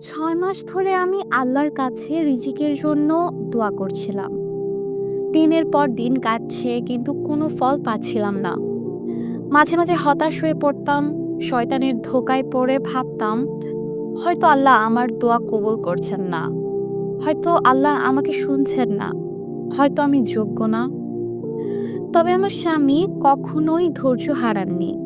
ছয় মাস ধরে আমি আল্লাহর কাছে রিজিকের জন্য দোয়া করছিলাম। দিনের পর দিন কাটছে কিন্তু কোনো ফল পাচ্ছিলাম না। মাঝে মাঝে হতাশ হয়ে পড়তাম, শয়তানের ধোকায় পড়ে ভাবতাম, হয়তো আল্লাহ আমার দোয়া কবুল করছেন না। হয়তো আল্লাহ আমাকে শুনছেন না। হয়তো আমি যোগ্য না। তবে আমার স্বামী কখনোই ধৈর্য হারাননি।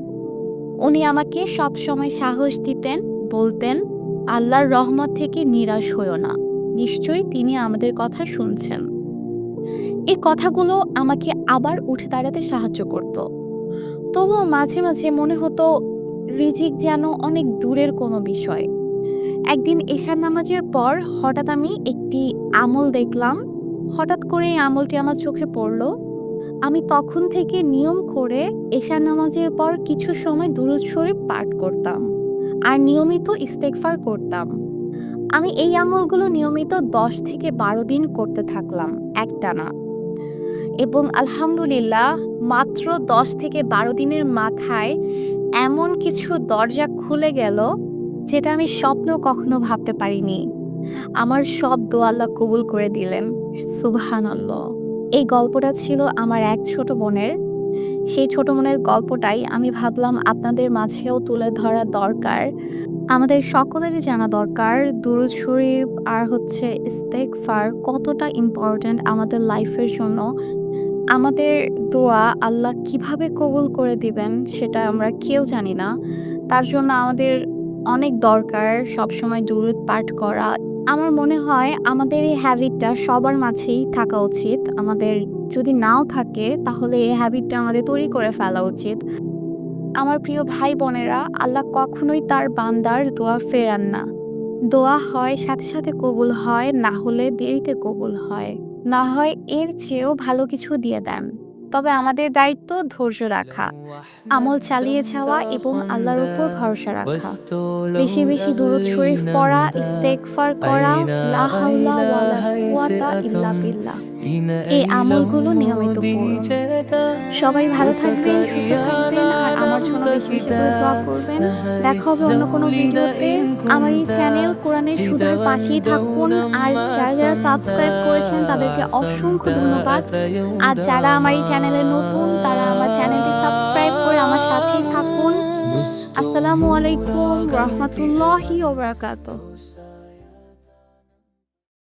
উনি আমাকে সব সময় সাহস দিতেন, বলতেন আল্লাহর রহমত থেকে নিরাশ হইও না। নিশ্চয়ই তিনি আমাদের কথা শুনছেন। এই কথাগুলো আমাকে আবার উঠে দাঁড়াতে সাহায্য করত। তবুও মাঝে মাঝে মনে হতো, রিজিক যেন অনেক দূরের কোনো বিষয়। একদিন এশার নামাজের পর হঠাৎ আমি একটি আমল দেখলাম। হঠাৎ করে এই আমলটি আমার চোখে পড়ল। আমি তখন থেকে নিয়ম করে এশার নামাজের পর কিছু সময় দুরুদ শরীফ পাঠ করতাম। আর নিয়মিত ইস্তেকফার করতাম। আমি এই আমলগুলো নিয়মিত দশ থেকে বারো দিন করতে থাকলাম, একটানা। এবং আলহামদুলিল্লাহ, মাত্র দশ থেকে বারো দিনের মাথায় এমন কিছু দরজা খুলে গেল, যেটা আমি স্বপ্ন কখনো ভাবতে পারিনি। আমার সব দোয়াল্লা কবুল করে দিলেন। সুবহানাল্লাহ। এই গল্পটা ছিল আমার এক ছোট বোনের সেই ছোট মনের গল্পটাই আমি ভাবলাম আপনাদের মাঝেও তুলে ধরা দরকার। আমাদের সকলেরই জানা দরকার দুরুদ শরীফ আর হচ্ছে ইস্তেকফার কতটা ইম্পর্ট্যান্ট আমাদের লাইফের জন্য। আমাদের দোয়া আল্লাহ কীভাবে কবুল করে দিবেন সেটা আমরা কেউ জানি না। তার জন্য আমাদের অনেক দরকার সবসময় দুরুদ পাঠ করা আমার মনে হয় আমাদের এই হ্যাবিটটা সবার মাঝেই থাকা উচিত। আমাদের যদি নাও থাকে, তাহলে এই হ্যাবিটটা আমাদের তৈরি করে ফেলা উচিত। আমার প্রিয় ভাই বোনেরা আল্লাহ কখনোই তার বান্দার দোয়া ফেরান না। দোয়া হয়, সাথে সাথে কবুল হয়, না হলে দেরিতে কবুল হয়। না হয় এর চেয়েও ভালো কিছু দিয়ে দেন। তবে আমাদের দায়িত্ব ধৈর্য রাখা, আমল চালিয়ে যাওয়া এবং আল্লাহর উপর ভরসা রাখা। বেশি বেশি দুরুদ শরীফ পড়া ইস্তেকফার করা এই আমলগুলো নিয়মিত সবাই ভালো থাকবেন, সুস্থ থাকবেন। আমার জন্য বেশি বেশি করে দোয়া করবেন। দেখা হবে অন্য কোনো ভিডিওতে। আমার এই চ্যানেল কোরআনের সুধার পাশেই থাকুন। আর যারা যারা সাবস্ক্রাইব করেছেন তাদেরকে অসংখ্য ধন্যবাদ। আর যারা আমার এই চ্যানেলে নতুন তারা আমার চ্যানেলটি সাবস্ক্রাইব করে আমার সাথেই থাকুন। আসসালামু আলাইকুম রহমতুল্লাহি ওবরাকাতুহ